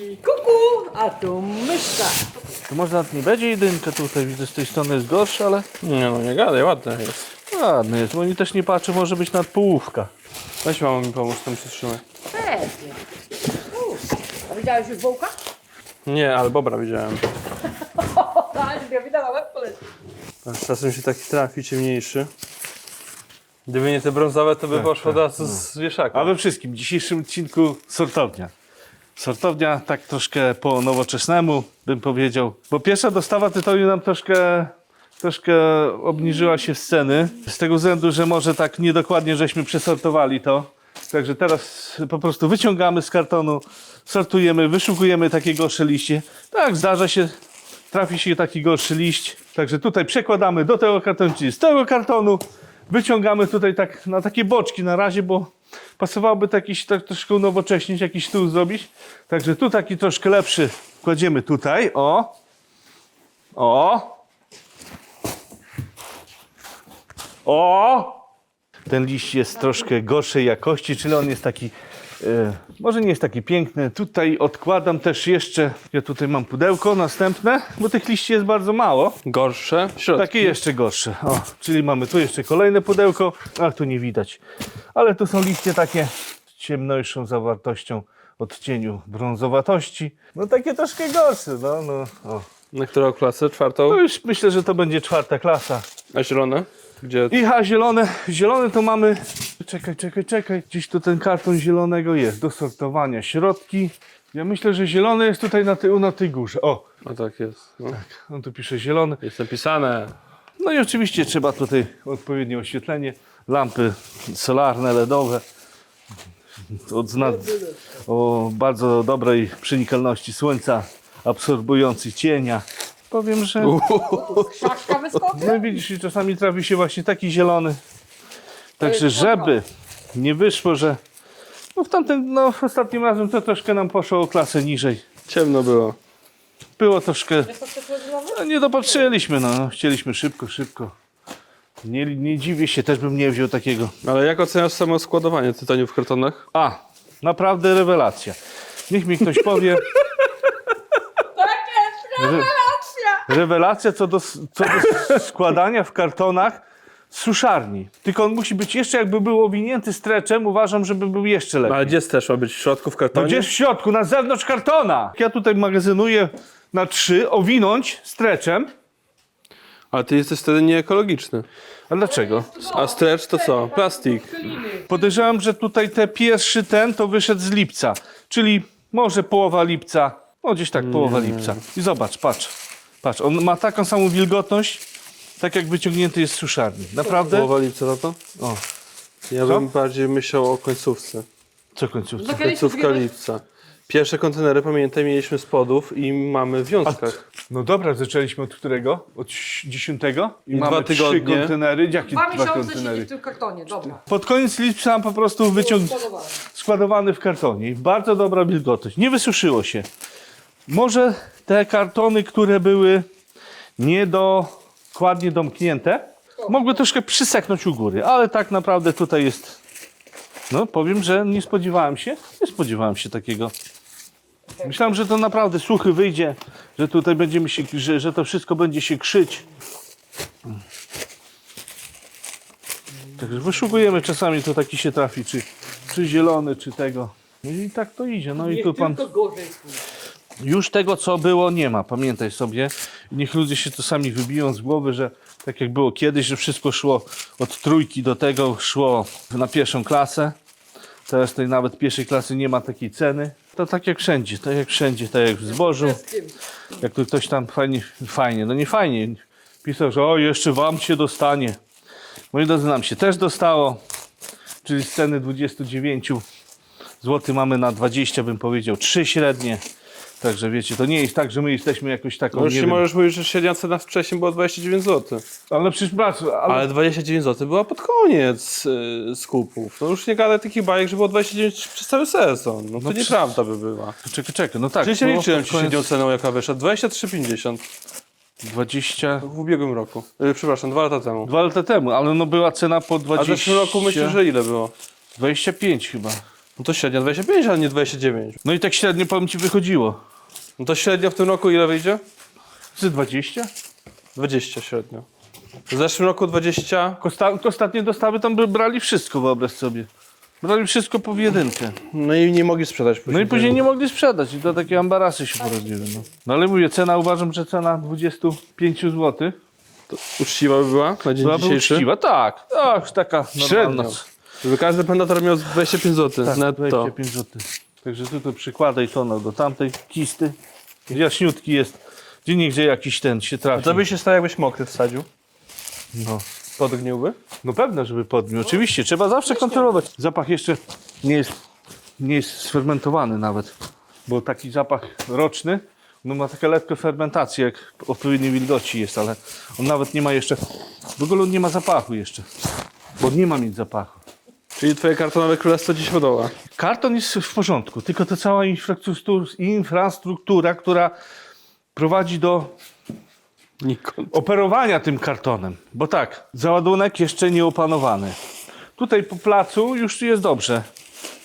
I kuku, a tu myszka. To może nawet nie będzie jedynka tutaj, widzę z tej strony jest gorsza, ale Nie no, nie gadaj, ładne jest. ładny jest, bo oni też nie patrzą, może być nad połówka. Weź mamo mi pomóż tam przytrzymaj. Pewnie. U, A widziałeś już wołka? Nie, ale bobra widziałem. O, tak, ja widziałam, jak poleci. A Czasem się taki trafi ciemniejszy. Gdyby nie te brązowe, to by poszło od razu z wieszaka. A we wszystkim, w dzisiejszym odcinku sortownia. Sortownia tak troszkę po nowoczesnemu, bym powiedział. Bo pierwsza dostawa tytoniu nam troszkę, troszkę obniżyła się z ceny. Z tego względu, że może tak niedokładnie żeśmy przesortowali to. Także teraz po prostu wyciągamy z kartonu, sortujemy, wyszukujemy takie gorsze liście. Tak, zdarza się, trafi się taki gorszy liść. Także tutaj przekładamy do tego kartonu, czyli z tego kartonu wyciągamy tutaj tak na takie boczki na razie, bo pasowałoby to tak troszkę unowocześnić, jakiś stół zrobić. Także tu taki troszkę lepszy kładziemy tutaj, o. O. O. Ten liść jest troszkę gorszej jakości, czyli on jest taki, może nie jest taki piękny. Tutaj odkładam też jeszcze, ja tutaj mam pudełko następne, bo tych liści jest bardzo mało. Gorsze? Środki. Takie jeszcze gorsze. O, czyli mamy tu jeszcze kolejne pudełko. Ach, tu nie widać. Ale tu są liście takie z ciemniejszą zawartością odcieniu brązowatości. No takie troszkę gorsze, no, no. O. Na którą klasę? Czwartą? To już myślę, że to będzie czwarta klasa. A zielone? Gdzie? I a zielone, zielone to mamy. Czekaj, czekaj, czekaj. Gdzieś tu ten karton zielonego jest do sortowania. Środki. Ja myślę, że zielony jest tutaj na, ty, na tej górze. O, A tak jest. No. on tu pisze zielony. Jest napisane. No i oczywiście trzeba tutaj odpowiednie oświetlenie, lampy solarne, LEDowe od zna- o bardzo dobrej przenikalności słońca, absorbujący cienia. Powiem, że Krzaczka wyskoczy? no widzisz, i czasami trafi się właśnie taki zielony. Także żeby nie wyszło, że no w tamtym, no w ostatnim razem to troszkę nam poszło o klasę niżej. Ciemno było. Było troszkę? No, nie dopatrzyliśmy, no. Chcieliśmy szybko, szybko. Nie, nie dziwię się, też bym nie wziął takiego. Ale jak oceniasz samo składowanie tytoniu w kartonach? A, naprawdę rewelacja. Niech mi ktoś powie. Tak jest, rewelacja! Rewelacja co do, co do składania w kartonach suszarni. Tylko on musi być jeszcze, jakby był owinięty streczem, uważam, żeby był jeszcze lepiej. Ale gdzie też ma być? W środku w No kartonie? gdzieś w środku, na zewnątrz kartona. Ja tutaj magazynuję na trzy, owinąć streczem. Ale ty jesteś wtedy nieekologiczny. A dlaczego? A stretch to co? Plastik. Podejrzewam, że tutaj te pierwszy ten to wyszedł z lipca, czyli może połowa lipca, no gdzieś tak połowa lipca. I zobacz, patrz, patrz, on ma taką samą wilgotność, tak jak wyciągnięty jest z suszarni. Naprawdę? Połowa lipca to to? O, Ja bym bardziej myślał o końcówce. co końcówce? Końcówka lipca. Pierwsze kontenery, pamiętaj, mieliśmy z podów i mamy w wiązkach. No dobra, zaczęliśmy od którego? Od dziesiątego? I, I mamy dwa tygodnie. trzy kontenery. Jakie Dwa dwa miesiące siedzi kontenery? w tym kartonie, dobra. Pod koniec lipca po prostu wyciąg... Składowany w kartonie. Bardzo dobra wilgotność. Nie wysuszyło się. Może te kartony, które były niedokładnie domknięte, mogły troszkę przyseknąć u góry, ale tak naprawdę tutaj jest. No, powiem, że nie spodziewałem się, nie spodziewałem się takiego. Myślałem, że to naprawdę suchy wyjdzie, że tutaj będziemy się, że, że to wszystko będzie się krzyć. Także wyszukujemy, czasami to taki się trafi, czy, czy zielony, czy tego. No i tak to idzie. No i tu pan. Już tego, co było, nie ma. Pamiętaj sobie. Niech ludzie się czasami wybiją z głowy, że tak jak było kiedyś, że wszystko szło od trójki do tego, szło na pierwszą klasę. Teraz tej nawet pierwszej klasy nie ma takiej ceny. To tak jak wszędzie, tak jak wszędzie, tak jak w zbożu. Jak tu ktoś tam fajnie, fajnie, no nie fajnie, pisał, że o, jeszcze wam się dostanie. Moi drodzy, nam się też dostało, czyli z ceny 29 zł mamy na 20, bym powiedział, 3 średnie. Także wiecie, to nie jest tak, że my jesteśmy jakoś taką, No już nie wiem, możesz mówić, że średnia cena wcześniej była 29 zł. ale przecież brat, ale, Ale 29 zł była pod koniec y, skupów. No już nie gadaj takich bajek, że było 29 przez cały sezon. No to przy- nieprawda by była. czekaj, czekaj, no tak. Przecież ja było liczyłem ci średnią ceną, jaka wyszła. 23,50 20, w ubiegłym roku. Y, przepraszam, dwa lata temu. dwa lata temu, ale no była cena po A w 20, zeszłym roku myślę, że ile było? 25 chyba. No to średnio 25, ale nie 29. No i tak średnio powiem ci wychodziło. No to średnio w tym roku ile wyjdzie? Z 20? 20 średnio. W zeszłym roku 20, Kosta- ostatnie dostawy tam by brali wszystko, wyobraź sobie. Brali wszystko po jedynkę. no i nie mogli sprzedać później. No i później nie mogli sprzedać i to takie ambarasy się porodziły. No. no ale mówię, cena uważam, że cena 25 zł To uczciwa by była na dzień byłaby dzisiejszy. uczciwa. Tak, tak, taka średnia. Żeby każdy pendator miał 25 zł Tak, netto. 25 zł. Także tu to przykładaj tonę do tamtej kisty. Jaśniutki jest. Gdzie niegdzie jakiś ten się trafi. To by się stało jakbyś mokry wsadził. No. Podgniłby? no pewne, żeby podmił. Oczywiście, trzeba zawsze kontrolować. Zapach jeszcze nie jest, nie jest sfermentowany nawet. Bo taki zapach roczny, no ma taką lekką fermentację, jak odpowiedniej wilgoci jest, ale on nawet nie ma jeszcze, w ogóle on nie ma zapachu jeszcze. Bo nie ma mieć zapachu. Czyli twoje kartonowe królestwo dziś wodoła. Karton jest w porządku, tylko to cała infrastruktura, która prowadzi do Nikon. operowania tym kartonem. Bo tak, załadunek jeszcze nie opanowany. Tutaj po placu już jest dobrze,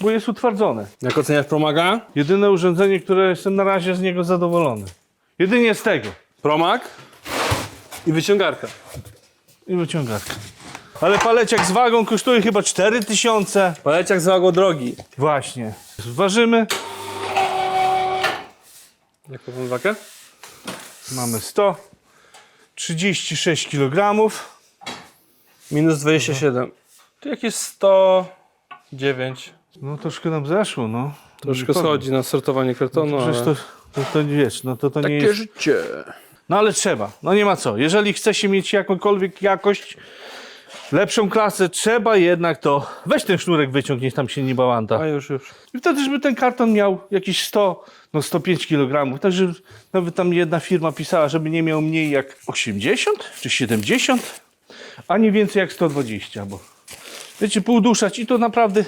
bo jest utwardzone. Jak oceniasz Promaga? Jedyne urządzenie, które jestem na razie z niego zadowolony. Jedynie z tego. Promag i wyciągarka. I wyciągarka. Ale paleciak z wagą kosztuje chyba 4000. Paleciak z wagą drogi. Właśnie. Ważymy. Jaką mam wagę? Mamy 136 kg. Minus 27. To jakieś 109. No troszkę nam zeszło, no. Troszkę schodzi na sortowanie kartonu, Przecież ale... to, to, to nie wiesz, no to, to nie jest... życie. No ale trzeba, no nie ma co. Jeżeli chce się mieć jakąkolwiek jakość, lepszą klasę, trzeba jednak to... Weź ten sznurek wyciągniesz, tam się nie bałanta. A już, już. I wtedy, żeby ten karton miał jakieś 100, no 105 kg. Także nawet tam jedna firma pisała, żeby nie miał mniej jak 80 czy 70, a nie więcej jak 120, bo wiecie, półduszać i to naprawdę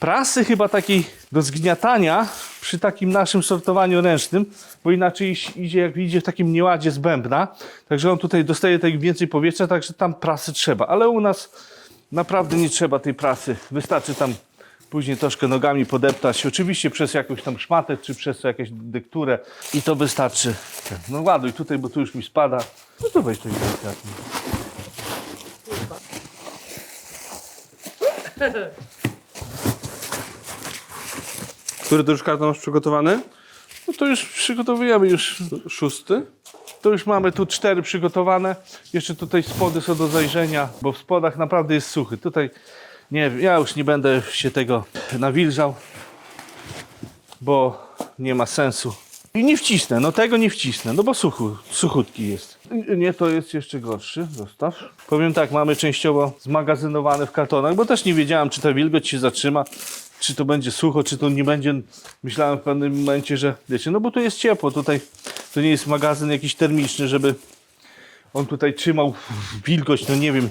prasy chyba takiej do zgniatania przy takim naszym sortowaniu ręcznym, bo inaczej idzie jak idzie w takim nieładzie z bębna, także on tutaj dostaje tak więcej powietrza, także tam prasy trzeba, ale u nas naprawdę nie trzeba tej prasy, wystarczy tam później troszkę nogami podeptać, oczywiście przez jakąś tam szmatę, czy przez jakąś dekturę i to wystarczy. No ładuj tutaj, bo tu już mi spada, no to weź to delikatnie. Który to już karton masz przygotowany? No to już przygotowujemy już Szósty? To już mamy tu cztery przygotowane. Jeszcze tutaj spody są do zajrzenia, bo w spodach naprawdę jest suchy. Tutaj nie wiem, ja już nie będę się tego nawilżał, bo nie ma sensu. I nie wcisnę, no tego nie wcisnę, no bo suchu, suchutki jest. Nie, to jest jeszcze gorszy, zostaw. Powiem tak, mamy częściowo zmagazynowane w kartonach, bo też nie wiedziałem, czy ta wilgoć się zatrzyma, czy to będzie sucho, czy to nie będzie. Myślałem w pewnym momencie, że wiecie, no bo tu jest ciepło, tutaj to nie jest magazyn jakiś termiczny, żeby on tutaj trzymał wilgoć, no nie wiem.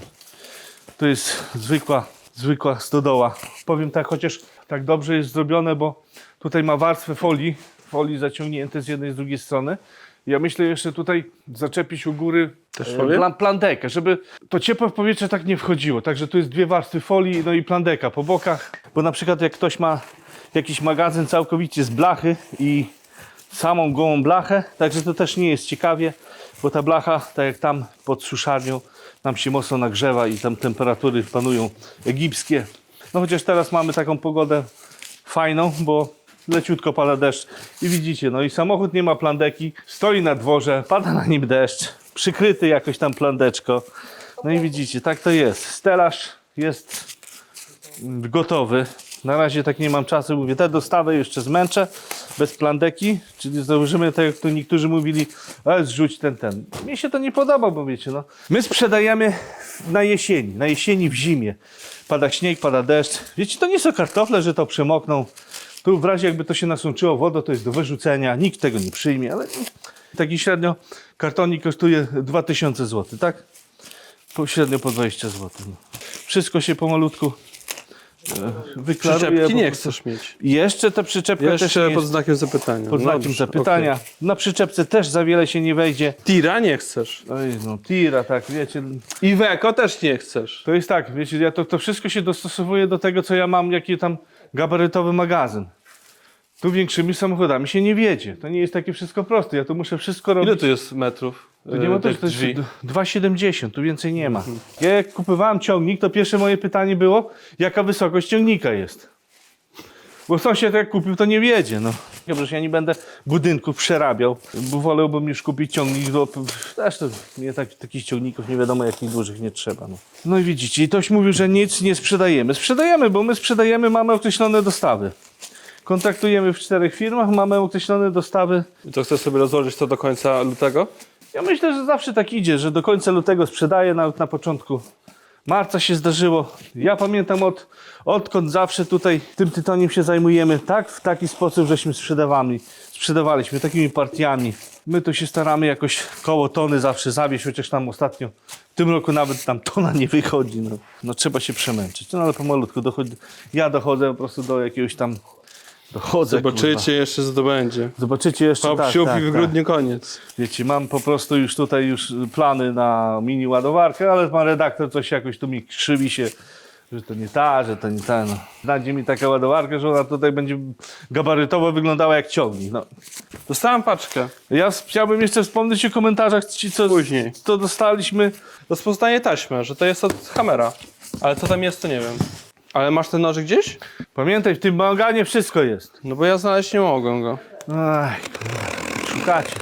To jest zwykła, zwykła stodoła. Powiem tak, chociaż tak dobrze jest zrobione, bo tutaj ma warstwę folii, folii zaciągnięte z jednej i z drugiej strony. Ja myślę jeszcze tutaj zaczepić u góry Też e, plan, plandekę, żeby to ciepłe powietrze tak nie wchodziło. Także tu jest dwie warstwy folii, no i plandeka po bokach. Bo na przykład jak ktoś ma jakiś magazyn całkowicie z blachy i samą gołą blachę, także to też nie jest ciekawie, bo ta blacha, tak jak tam pod suszarnią, nam się mocno nagrzewa i tam temperatury panują egipskie. No chociaż teraz mamy taką pogodę fajną, bo leciutko pada deszcz i widzicie, no i samochód nie ma plandeki, stoi na dworze, pada na nim deszcz, przykryty jakoś tam plandeczko. No i widzicie, tak to jest. Stelaż jest gotowy. Na razie tak nie mam czasu, mówię, tę dostawę jeszcze zmęczę bez plandeki, czyli założymy tak jak tu niektórzy mówili, ale zrzuć ten, ten. Mnie się to nie podoba, bo wiecie, no. My sprzedajemy na jesieni, na jesieni w zimie. Pada śnieg, pada deszcz. Wiecie, to nie są kartofle, że to przemokną. Tu w razie jakby to się nasączyło wodą, to jest do wyrzucenia, nikt tego nie przyjmie, ale taki średnio kartonik kosztuje 2000 zł, tak? Po, średnio po 20 zł. No. Wszystko się pomalutku e, wyklaruje. Przyczepki nie chcesz mieć. Jeszcze te przyczepka też Jeszcze pod jest znakiem zapytania. pod znakiem Dobrze, zapytania. okej. Na przyczepce też za wiele się nie wejdzie. Tira nie chcesz. Oj, no tira, tak, wiecie. Iveco też nie chcesz. To jest tak, wiecie, ja to, to wszystko się dostosowuje do tego, co ja mam, jakie tam gabarytowy magazyn. Tu większymi samochodami się nie wiedzie. To nie jest takie wszystko proste. Ja tu muszę wszystko robić. Ile tu jest metrów? Tu nie ma e, to, tych to jest drzwi? d- 2,70, tu więcej nie ma. Ja jak kupowałem ciągnik, to pierwsze moje pytanie było, jaka wysokość ciągnika jest. Bo sąsiad jak kupił, to nie wiedzie. No. Przecież ja nie będę budynków przerabiał, bo wolałbym już kupić ciągnik do... Zresztą mnie tak, takich ciągników nie wiadomo jakich dużych nie trzeba. No. no i widzicie, i ktoś mówił, że nic nie sprzedajemy. Sprzedajemy, bo my sprzedajemy, mamy określone dostawy. Kontaktujemy w czterech firmach, mamy określone dostawy I to chcesz sobie rozłożyć to do końca lutego? ja myślę, że zawsze tak idzie, że do końca lutego sprzedaję, nawet na początku marca się zdarzyło. Ja pamiętam od, odkąd zawsze tutaj tym tytoniem się zajmujemy, tak w taki sposób, żeśmy sprzedawali, sprzedawaliśmy takimi partiami. My tu się staramy jakoś koło tony zawsze zawieść, chociaż tam ostatnio w tym roku nawet tam tona nie wychodzi. No, no trzeba się przemęczyć. No ale pomalutku dochodzi, ja dochodzę po prostu do jakiegoś tam dochodzę. kurwa. Zobaczycie, jeszcze zdobędzie. Zobaczycie jeszcze Pop tak, siup tak, i w tak. grudniu koniec. Wiecie, mam po prostu już tutaj już plany na mini ładowarkę, ale pan redaktor coś jakoś tu mi krzywi się, że to nie ta, że to nie ta. No. Znajdzie mi taka ładowarka, że ona tutaj będzie gabarytowo wyglądała jak ciągnik. No. Dostałem paczkę. Ja s- chciałbym jeszcze wspomnieć o komentarzach, ci co, Później. co dostaliśmy. Rozpoznaję taśmę, że to jest od Hammera. Ale co tam jest, to nie wiem. Ale masz ten nożyk gdzieś? Pamiętaj, w tym bałaganie wszystko jest. No bo ja znaleźć nie mogłem go. Aj, kurwa, szukacie.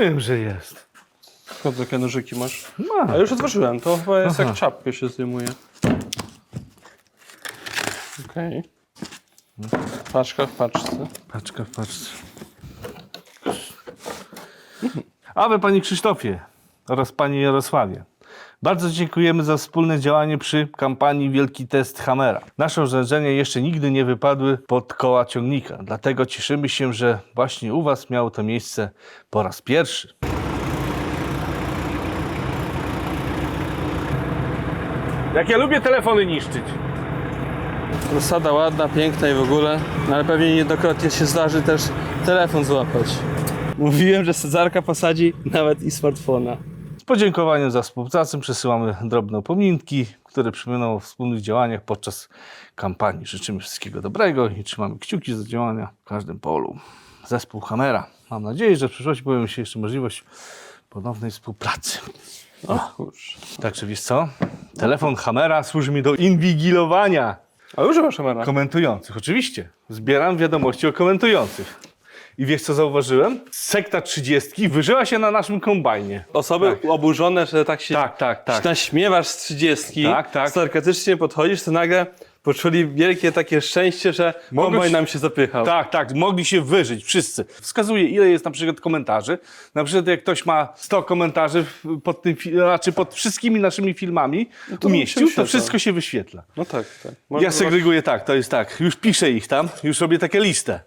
Wiem, że jest. Skąd takie nożyki masz? Ma. A już otworzyłem, to chyba jest Aha. jak czapkę się zdejmuje. Okej. Paczka w paczce. Paczka w paczce. A wy, panie Krzysztofie oraz panie Jarosławie. Bardzo dziękujemy za wspólne działanie przy kampanii Wielki Test Hammera. Nasze urządzenia jeszcze nigdy nie wypadły pod koła ciągnika, dlatego cieszymy się, że właśnie u was miało to miejsce po raz pierwszy. Jak ja lubię telefony niszczyć. Rozsada ładna, piękna i w ogóle, no ale pewnie niejednokrotnie się zdarzy też telefon złapać. Mówiłem, że sadzarka posadzi nawet i smartfona. Podziękowaniem za współpracę przesyłamy drobne upominki, które przypominają o wspólnych działaniach podczas kampanii. Życzymy wszystkiego dobrego i trzymamy kciuki za działania w każdym polu. Zespół Hamera. Mam nadzieję, że w przyszłości pojawi się jeszcze możliwość ponownej współpracy. O kurczę. Także wiesz co? Telefon Hamera służy mi do inwigilowania A używasz Hammera? komentujących. Oczywiście. Zbieram wiadomości o komentujących. I wiesz co zauważyłem? Sekta 30 wyżyła się na naszym kombajnie. Osoby Tak. oburzone, że tak się Tak, tak, tak. naśmiewasz z 30, Tak, tak. sarkastycznie podchodzisz, to nagle poczuli wielkie takie szczęście, że Mogą kombajn nam się zapychał. Tak, tak, mogli się wyżyć wszyscy. Wskazuje, ile jest na przykład komentarzy. Na przykład, jak ktoś ma 100 komentarzy pod tym, znaczy pod wszystkimi naszymi filmami No to umieścił, to wszystko się wyświetla. No tak, tak. Ja Można segreguję tak, to jest tak. Już piszę ich tam, już robię takie listę.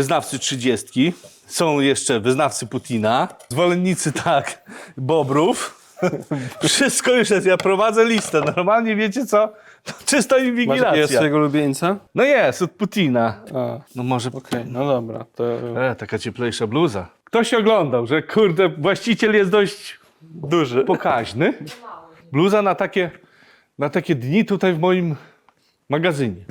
Wyznawcy 30, są jeszcze wyznawcy Putina, zwolennicy tak, Bobrów. Wszystko już jest, ja prowadzę listę. Normalnie wiecie co? To czysta Masz jakiegoś inwigilacja. swojego ulubieńca? No jest, od Putina. A, No może okej, no dobra. To... E, taka cieplejsza bluza. Ktoś oglądał, że kurde, właściciel jest dość Duży. pokaźny. Bluza na takie, na takie dni tutaj w moim magazynie.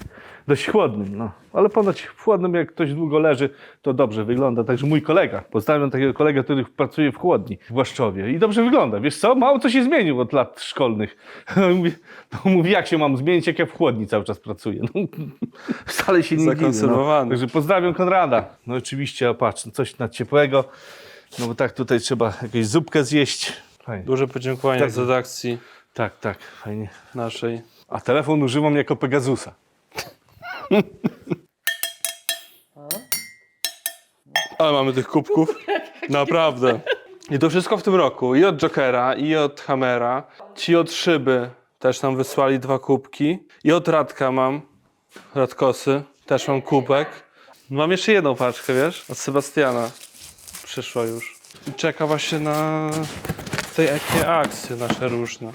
Dość chłodnym, no. Ale ponoć w chłodnym, jak ktoś długo leży, to dobrze wygląda. Także mój kolega, pozdrawiam takiego kolegę, który pracuje w chłodni w Głaszczowie i dobrze wygląda. Wiesz co, mało co się zmienił od lat szkolnych. mówi, no, mówi, jak się mam zmienić, jak ja w chłodni cały czas pracuję. No, wcale się nie dziwię. No. Zakonserwowany. Także pozdrawiam Konrada. No oczywiście, a patrz, coś na ciepłego. No bo tak, tutaj trzeba jakąś zupkę zjeść. Fajnie. Duże podziękowanie Tak. z redakcji Tak, tak, fajnie. naszej. A telefon używam jako Pegasusa. Ale mamy tych kubków. Naprawdę. I to wszystko w tym roku. I od Jokera, i od Hammera. Ci od Szyby też nam wysłali dwa kubki. I od Radka mam. Radkosy. Też mam kubek. Mam jeszcze jedną paczkę, wiesz? Od Sebastiana. Przyszła już. I czeka właśnie na tej takie akcje nasze różne.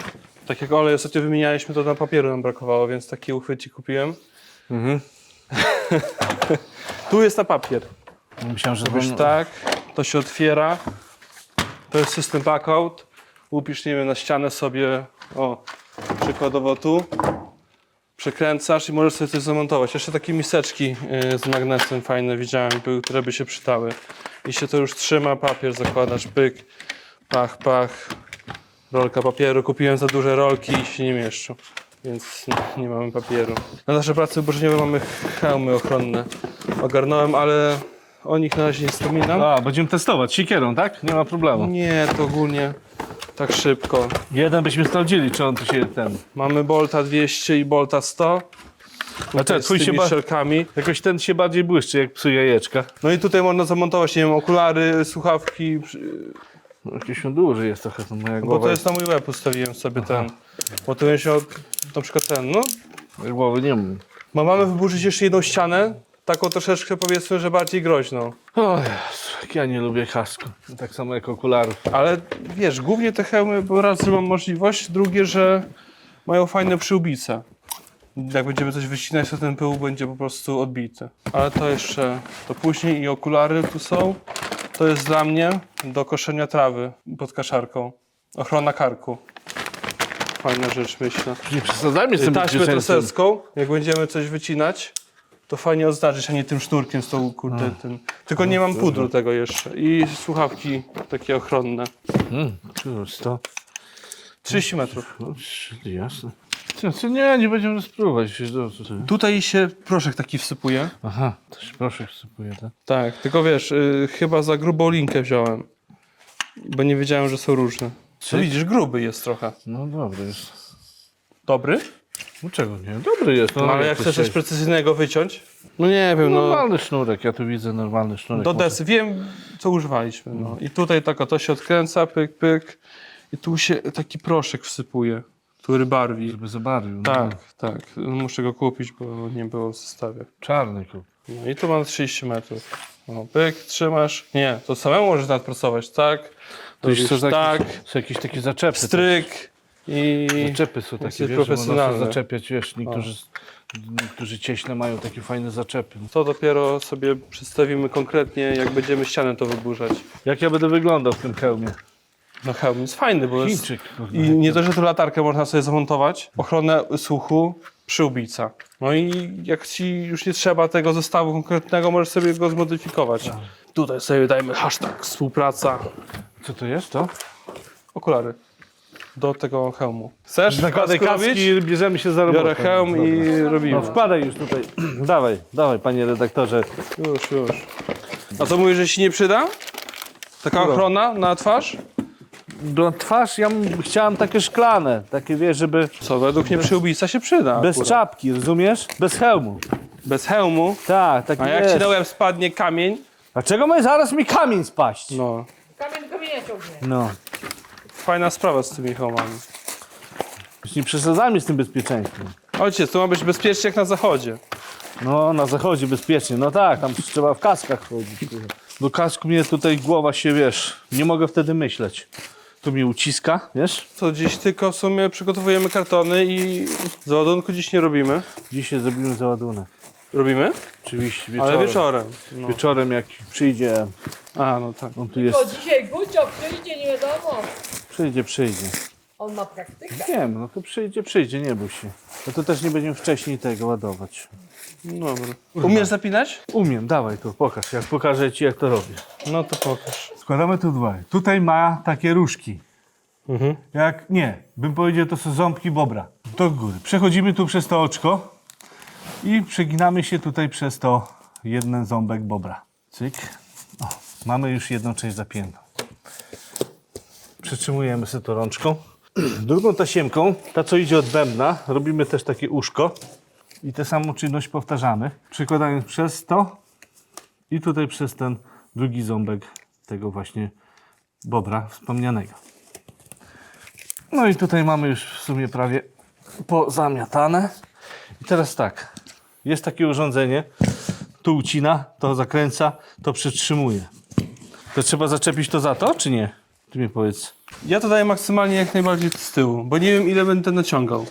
Tak jak olej ostatnio wymienialiśmy, to na papieru nam brakowało, więc taki uchwycik kupiłem. Mhm. tu jest na papier. Myślałem, że Robisz tak, to się otwiera. To jest system backout. Upisz, nie wiem, na ścianę sobie, o, przykładowo tu. przekręcasz i możesz sobie coś zamontować. Jeszcze takie miseczki y, z magnesem fajne widziałem, były, które by się przydały. I się to już trzyma, papier zakładasz, pyk, pach, pach. Rolka papieru. Kupiłem za duże rolki i się nie mieszczą, więc nie, mamy papieru. Na nasze prace ubożeniowe mamy hełmy ochronne. Ogarnąłem, ale o nich na razie nie wspominam. A, będziemy testować siekierą, tak? Nie ma problemu. Nie, to ogólnie tak szybko. Jeden byśmy sprawdzili, czy on tu się ten... Mamy Bolta 200 i Bolta 100. A z twój się tymi ba... szelkami. Jakoś ten się bardziej błyszczy, jak psu jajeczka. No i tutaj można zamontować, nie wiem, okulary, słuchawki, przy- No, Jakiś on duży jest trochę, to moja bo głowa to jest na mój web, ustawiłem sobie ten. Bo tu się na przykład ten, no. Głowy nie mam. Ma, mamy wyburzyć jeszcze jedną ścianę, taką troszeczkę powiedzmy, że bardziej groźną. O Jezu, jak ja nie lubię kasku. Tak samo jak okularów. Ale wiesz, głównie te hełmy, bo raz, że mam możliwość, drugie, że mają fajne przyłbice. Jak będziemy coś wycinać, to ten pył będzie po prostu odbity. Ale to jeszcze, to później i okulary tu są. To jest dla mnie do koszenia trawy pod kaszarką. Ochrona karku. Fajna rzecz, myślę. Nie przesadzajmy z tym Taśmę treserską, jak będziemy coś wycinać, to fajnie oznaczyć, a nie tym sznurkiem z tą kurde tym. Tylko nie mam pudru tego jeszcze. I słuchawki takie ochronne. Cóż, to... 30 metrów. No, jasne. Co, nie, nie będziemy spróbować. Się do? Tutaj się proszek taki wsypuje. Aha, to się proszę wsypuje, tak? Tak, tylko wiesz, y, chyba za grubą linkę wziąłem. Bo nie wiedziałem, że są różne. Co widzisz, gruby jest trochę. No dobry jest. Dobry? No czego nie? Dobry jest. No, No, ale jak chcesz coś precyzyjnego wyciąć? No nie wiem, no. Normalny sznurek, ja tu widzę normalny sznurek. Do desy, wiem co używaliśmy. No. I tutaj taka to się odkręca, pyk, pyk. I tu się taki proszek wsypuje, który barwi. Żeby zabarwił. No. Tak, tak. Muszę go kupić, bo nie było w zestawie. Czarny kup. No i tu mam 30 metrów. No, pyk, trzymasz. Nie, to samemu możesz nadpracować, tak. To już są, tak, jakieś, są jakieś takie zaczepy. stryk i... Zaczepy są takie, wiesz, że można profesjonalne. zaczepiać, wiesz, niektórzy, niektórzy cieśle mają takie fajne zaczepy. To dopiero sobie przedstawimy konkretnie, jak będziemy ścianę to wyburzać. Jak ja będę wyglądał w tym hełmie? No hełm jest fajny, bo jest... Chińczyk. I nie to, że tu latarkę można sobie zamontować, ochronę słuchu, przyłbica. No i jak ci już nie trzeba tego zestawu konkretnego, możesz sobie go zmodyfikować. Tutaj sobie dajmy hashtag współpraca. Co to jest to? Okulary. Do tego hełmu. Chcesz Zakładaj kasku robić? i bierzemy się za robotę. Biorę hełm i No robimy. wkładaj już tutaj. dawaj, dawaj panie redaktorze. Już, już. A co mówisz, że się nie przyda? Taka ochrona na twarz? Do twarz ja chciałem takie szklane, takie wiesz, żeby Co, według mnie przyłbica się przyda. bez akurat. czapki, rozumiesz? Bez hełmu. Bez hełmu. Tak, taki A jak wiesz. ci łeb spadnie kamień, Dlaczego ma zaraz mi kamień spaść? no, Kamień kamienia ciągnie. No. fajna sprawa z tymi hełmami. Już nie przesadzajmy z tym bezpieczeństwem. Ojciec, to ma być bezpiecznie jak na zachodzie. No, na zachodzie bezpiecznie. No tak, tam trzeba w kaskach chodzić. Do kasku mnie tutaj głowa się, wiesz, nie mogę wtedy myśleć. Tu mi uciska, wiesz? To dziś tylko w sumie przygotowujemy kartony i załadunku dziś nie robimy. Dzisiaj zrobimy załadunek. Robimy? Oczywiście wieczorem. Ale wieczorem. No. Wieczorem jak przyjdzie, A, no tak. on tu To jest, dzisiaj Gucio przyjdzie, nie wiadomo. przyjdzie, przyjdzie. On ma praktykę. Wiem, no to przyjdzie, przyjdzie, nie bój się. No to też nie będziemy wcześniej tego ładować. Dobra. Umiesz zapinać? Umiem, dawaj tu, pokaż, jak pokażę ci jak to robię. No to pokaż. Składamy tu dwa. Tutaj ma takie różki. Mhm. Jak, nie, bym powiedział, to są ząbki bobra. Do góry. Przechodzimy tu przez to oczko i przeginamy się tutaj przez to jeden ząbek bobra. Cyk. O, mamy już jedną część zapiętą. Przytrzymujemy sobie to rączką. Drugą tasiemką, ta co idzie od bębna, robimy też takie uszko i tę samą czynność powtarzamy, przykładając przez to i tutaj przez ten drugi ząbek tego właśnie bobra wspomnianego. No i tutaj mamy już w sumie prawie pozamiatane. I teraz tak, jest takie urządzenie, tu ucina, to zakręca, to przytrzymuje. To trzeba zaczepić to za to, czy nie? Ty mi powiedz. Ja to daję maksymalnie jak najbardziej z tyłu, bo nie wiem ile będę naciągał.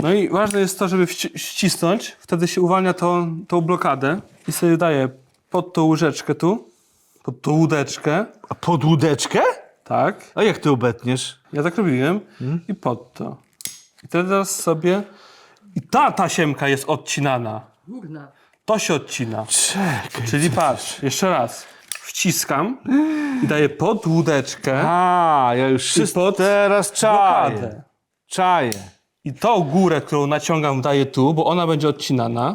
No i ważne jest to, żeby wci- ścisnąć, wtedy się uwalnia to, tą blokadę i sobie daję pod tą łyżeczkę tu, pod tą łódeczkę, A pod łódeczkę? tak, A jak ty obetniesz? ja tak robiłem i pod to. I teraz sobie I ta tasiemka jest odcinana. Górna. To się odcina. Czekaj. Czyli patrz, jeszcze raz. Wciskam i daję pod łódeczkę A, ja już wszystko pod teraz czaję. blokadę. Czaję. I tą górę, którą naciągam, daję tu, bo ona będzie odcinana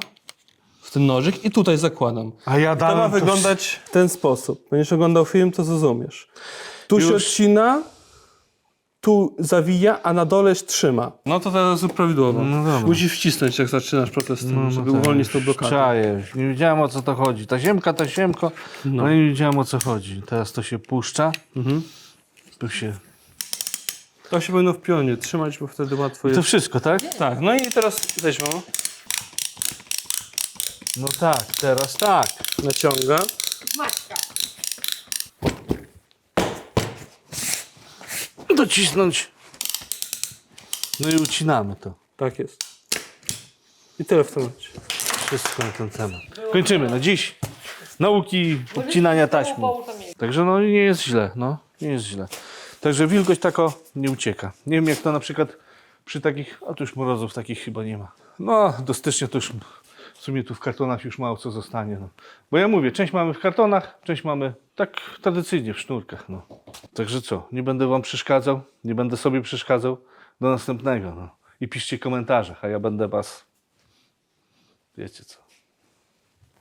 w ten nożyk i tutaj zakładam. A ja To ma to wyglądać w ten sposób. Będziesz oglądał film, to zrozumiesz. Tu się Już. odcina, tu zawija, a na dole się trzyma. No to teraz jest prawidłowo. No dobra. Musisz wcisnąć, jak zaczynasz protest, No, żeby tak, uwolnić tą blokadę. Czaję. Nie wiedziałem o co to chodzi. Tasiemka, tasiemko, No. ale nie wiedziałem o co chodzi. Teraz to się puszcza. Mhm. Tu się... To się powinno w pionie trzymać, bo wtedy łatwo To jest. wszystko, tak? Tak, no i teraz weź mamo, No tak, teraz tak. naciąga. Maćka. Docisnąć. No i ucinamy to. Tak jest. I tyle w temacie. Wszystko na ten temat. Kończymy na dziś. Nauki odcinania taśmy. Także no nie jest źle, no nie jest źle. Także wilgoć tako nie ucieka. Nie wiem jak to na przykład przy takich, a tu już mrozów takich chyba nie ma. No do stycznia to już sumie tu w kartonach już mało co zostanie. No. Bo ja mówię, część mamy w kartonach, część mamy tak tradycyjnie w sznurkach. No. Także co, nie będę wam przeszkadzał, nie będę sobie przeszkadzał. Do następnego. No. I piszcie komentarze, a ja będę was, wiecie co.